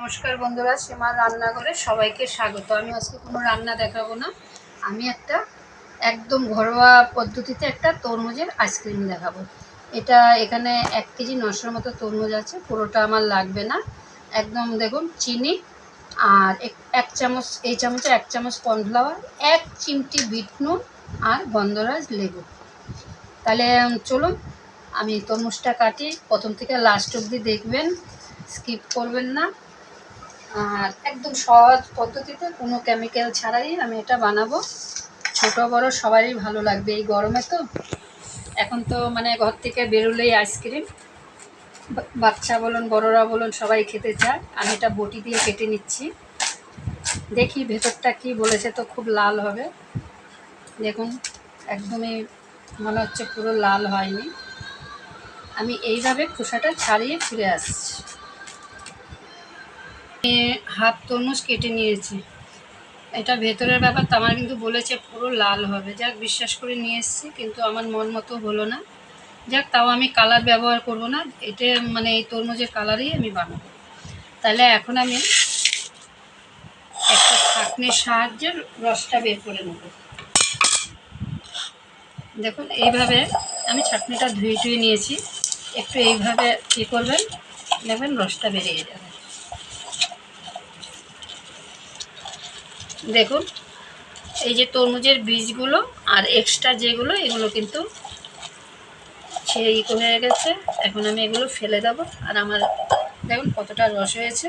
নমস্কার বন্ধুরা, সীমার রান্নাঘরে সবাইকে স্বাগত। আমি আজকে কোনো রান্না দেখাবো না। আমি একটা একদম ঘরোয়া পদ্ধতিতে একটা তরমুজের আইসক্রিম দেখাবো। এটা এখানে এক কেজি নশোর মতো তরমুজ আছে, পুরোটা আমার লাগবে না। একদম দেখুন, চিনি আর এক- এক চামচ, এই চামচে এক চামচ কর্নফ্লাওয়ার, এক চিমটি বিট নুন আর গন্ধরাজ লেবু। তাহলে চলুন, আমি তরমুজটা কাটি, প্রথম থেকে লাস্ট অবধি দেখবেন স্কিপ করবেন না। আর একদম সহজ পদ্ধতিতে কোনো কেমিক্যাল ছাড়াই আমি এটা বানাবো। ছোট, বড় সবারই ভালো লাগবে এই গরমে তো। এখন তো মানে ঘর থেকে বেরোলেই আইসক্রিম। বাচ্চা বলুন, বড়রা বলুন, সবাই খেতে চায়। আমি এটা বটি দিয়ে কেটে নিচ্ছি। দেখি ভেতরটা কি বলেছে, তো খুব লাল হবে। দেখুন, একদমই মনে হচ্ছে পুরো লাল হয়নি। আমি এইভাবে খোসাটা ছাড়িয়ে ফিরে আসছি। হাফ তরমুজ কেটে নিয়েছি। এটা ভেতরের ব্যাপার তো আমার কিন্তু বলেছে পুরো লাল হবে। যাক, বিশ্বাস করে নিয়ে এসেছি, কিন্তু আমার মন মতো হলো না। যাক, তাও আমি কালার ব্যবহার করব না। এটা মানে এই তরমুজের কালারই আমি বানাবো। তাহলে এখন আমি একটা ছাঁকনির সাহায্যে রসটা বের করে নেব। দেখুন, এইভাবে আমি ছাঁকনিটা ধুয়ে ধুয়ে নিয়েছি। একটু এইভাবে কী করবেন? দেখবেন রসটা বেরিয়ে যাবে। দেখুন, এই যে তরমুজের বীজগুলো আর এক্সট্রা যেগুলো, এগুলো কিন্তু সেই হয়ে গেছে। এখন আমি এগুলো ফেলে দেবো। আর আমার দেখুন কতটা রস হয়েছে।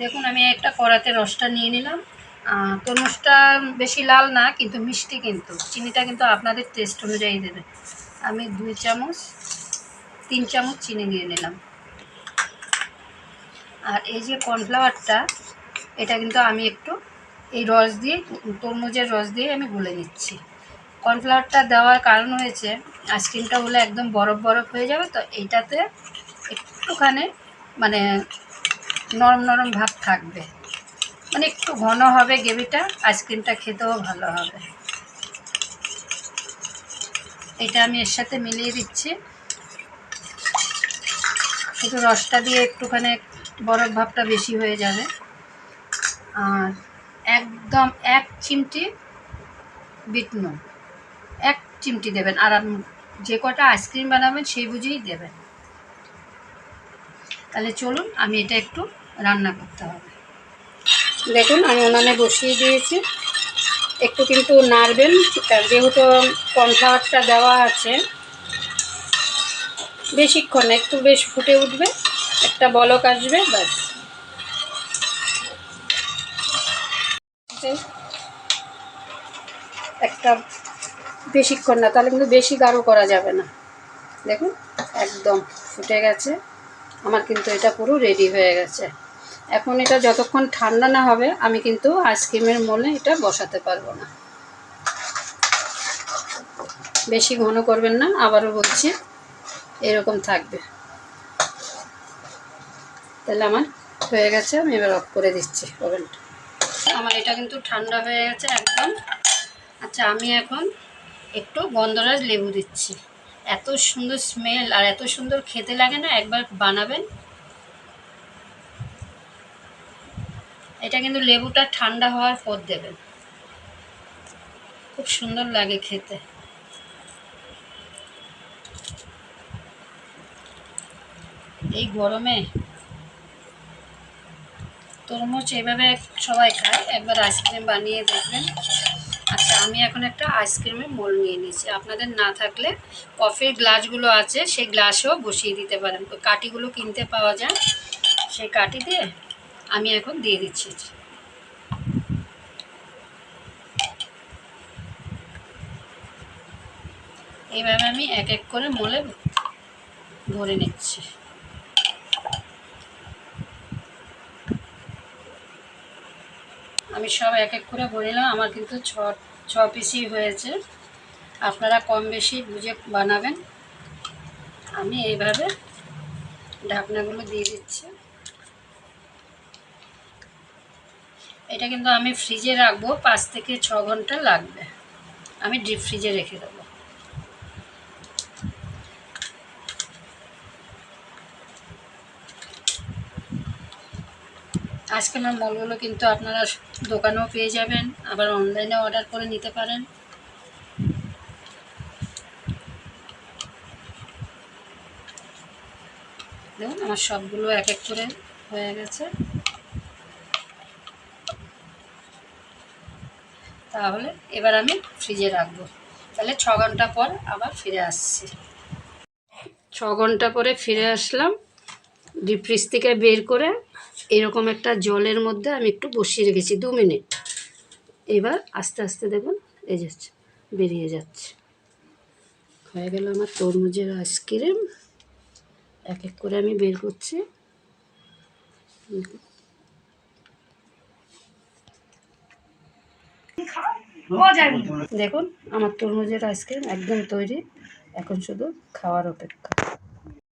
দেখুন, আমি একটা কড়াতে রসটা নিয়ে নিলাম। তরমুজটা বেশি লাল না, কিন্তু মিষ্টি কিন্তু। চিনিটা কিন্তু আপনাদের টেস্ট অনুযায়ী দেবে। আমি দুই চামচ, তিন চামচ চিনি দিয়ে নিলাম। আর এই যে কর্নফ্লাওয়ারটা এটা কিন্তু আমি একটু এই রস দিয়ে, তরমুজের রস দিয়ে আমি গুলে নিচ্ছি। কর্নফ্লাওয়ারটা দেওয়ার কারণ হয়েছে, আইসক্রিমটা হলে একদম বরফ বরফ হয়ে যাবে, তো এইটাতে একটুখানি মানে নরম নরম ভাব থাকবে। মানে একটু ঘন হবে গ্রেভিটা, আইসক্রিমটা খেতেও ভালো হবে। এটা আমি এর সাথে মিলিয়ে দিচ্ছি। শুধু রসটা দিয়ে একটুখানি বরফ ভাবটা বেশি হয়ে যাবে। আর একদম এক চিমটি বিট নুন এক চিমটি দেবেন আর যে কটা আইসক্রিম বানাবেন সেই বুঝেই দেবেন। তাহলে চলুন, আমি এটা একটু রান্না করতে হবে। দেখুন, আমি ওনানে বসিয়ে দিয়েছি। একটু কিন্তু নাড়বেন যেহেতু কর্নফ্লাওয়ারটা দেওয়া আছে, বেশিক্ষণ একটু বেশ ফুটে উঠবে, একটা বলক আসবে, ব্যাস। এই একটা বেশিক্ষণ না, তাহলে কিন্তু বেশি গাঢ় করা যাবে না। দেখুন, একদম ফুটে গেছে। আমার কিন্তু এটা পুরো রেডি হয়ে গেছে। এখন এটা যতক্ষণ ঠান্ডা না হবে, আমি কিন্তু আইসক্রিমের মোলে এটা বসাতে পারব না। বেশি ঘন করবেন না, আবারও বলছি, এরকম থাকবে। তাহলে আমার হয়ে গেছে, আমি এবার অফ করে দিচ্ছি ওভেনটা। আমার এটা কিন্তু ঠান্ডা হয়ে গেছে একদম। আচ্ছা আমি এখন একটু গন্ধরাজ লেবু দিচ্ছি। এত সুন্দর স্মেল আর এত সুন্দর খেতে লাগে না, একবার বানাবেন। এটা কিন্তু লেবুটা ঠান্ডা হওয়ার পর দেবেন। খুব সুন্দর লাগে খেতে। এই গরমে তরমুজ এইভাবে সবাই খায়। একবার আইসক্রিম বানিয়ে দেখবেন। আচ্ছা আমি এখন একটা আইসক্রিমের মোল নিয়ে নিয়েছি। আপনাদের না থাকলে কফির গ্লাসগুলো আছে, সেই গ্লাসেও বসিয়ে দিতে পারেন। তো কাঠিগুলো কিনতে পাওয়া যায়। সেই কাঠি দিয়ে আমি এখন দিয়ে দিচ্ছি। এইভাবে আমি এক এক করে মোলে ভরে নিচ্ছি। আমি সব এক এক করে বলিলাম আমার কিন্তু ছ ছ পিসই হয়েছে। আপনারা কম বেশি বুঝে বানাবেন। আমি এইভাবে ঢাকনাগুলো দিয়ে দিচ্ছি। এটা কিন্তু আমি ফ্রিজে রাখব, পাঁচ থেকে ছ ঘণ্টা লাগবে। আমি ডিপ ফ্রিজে রেখে দেবো। আইসক্রিমের মলগুলো কিন্তু আপনারা দোকানেও পেয়ে যাবেন, আবার অনলাইনে অর্ডার করে নিতে পারেন। আমার সবগুলো এক এক করে হয়ে গেছে। তাহলে এবার আমি ফ্রিজে রাখব। তাহলে ছ ঘণ্টা পর আবার ফিরে আসছি। ছ ঘণ্টা পরে ফিরে আসলাম। ডিপ ফ্রিজ থেকে বের করে এরকম একটা জলের মধ্যে আমি একটু বসিয়ে রেখেছি, দু মিনিট। এবার আস্তে আস্তে দেখুন, এই যাচ্ছে বেরিয়ে যাচ্ছে। হয়ে গেল আমার তরমুজের আইসক্রিম। এক এক করে আমি বের করছি। দেখুন, আমার তরমুজের আইসক্রিম একদম তৈরি। এখন শুধু খাওয়ার অপেক্ষা।